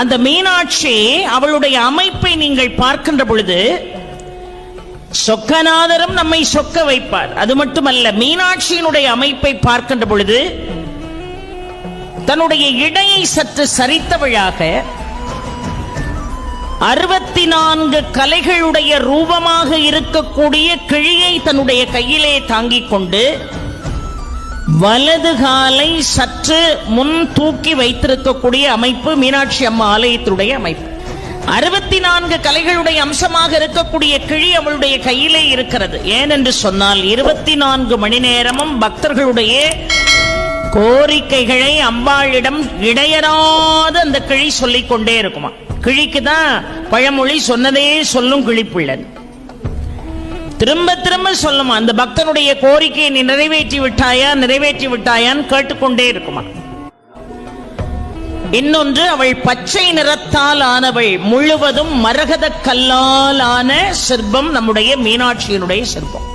அந்த மீனாட்சி அவளுடைய அமைப்பை நீங்கள் பார்க்கின்ற பொழுது சொக்கநாதரும் நம்மை சொக்க வைப்பார். அது மட்டுமல்ல மீனாட்சியினுடைய அமைப்பை பார்க்கின்ற பொழுது தன்னுடைய இடையை சற்று சரித்தவளாக அறுபத்தி நான்கு கலைகளுடைய ரூபமாக இருக்கக்கூடிய கிழியை தன்னுடைய கையிலே தாங்கிக் கொண்டு வலது காலை சற்று முன் தூக்கி வைத்திருக்கக்கூடிய அமைப்பு மீனாட்சி அம்மா ஆலயத்தினுடைய அமைப்பு. அறுபத்தி நான்கு கலைகளுடைய அம்சமாக இருக்கக்கூடிய கிழி அவளுடைய கையிலே இருக்கிறது. ஏனென்று சொன்னால் இருபத்தி நான்கு மணி நேரமும் பக்தர்களுடைய கோரிக்கைகளை அம்பாளிடம் இடையறாத அந்த கிழி சொல்லிக் கொண்டே இருக்குமா? கிழிக்கு தான் பழமொழி சொன்னதே சொல்லும் கிழிப்புள்ளது திரும்ப திரும்ப சொல்லுமா அந்த பக்தனுடைய கோரிக்கையை நீ நிறைவேற்றி விட்டாயா நிறைவேற்றி விட்டாயான்னு கேட்டுக்கொண்டே இருக்குமா? இன்னொன்று அவள் பச்சை நிறத்தால் ஆனவள் முழுவதும் மரகத கல்லால் ஆன சிற்பம் நம்முடைய மீனாட்சியினுடைய சிற்பம்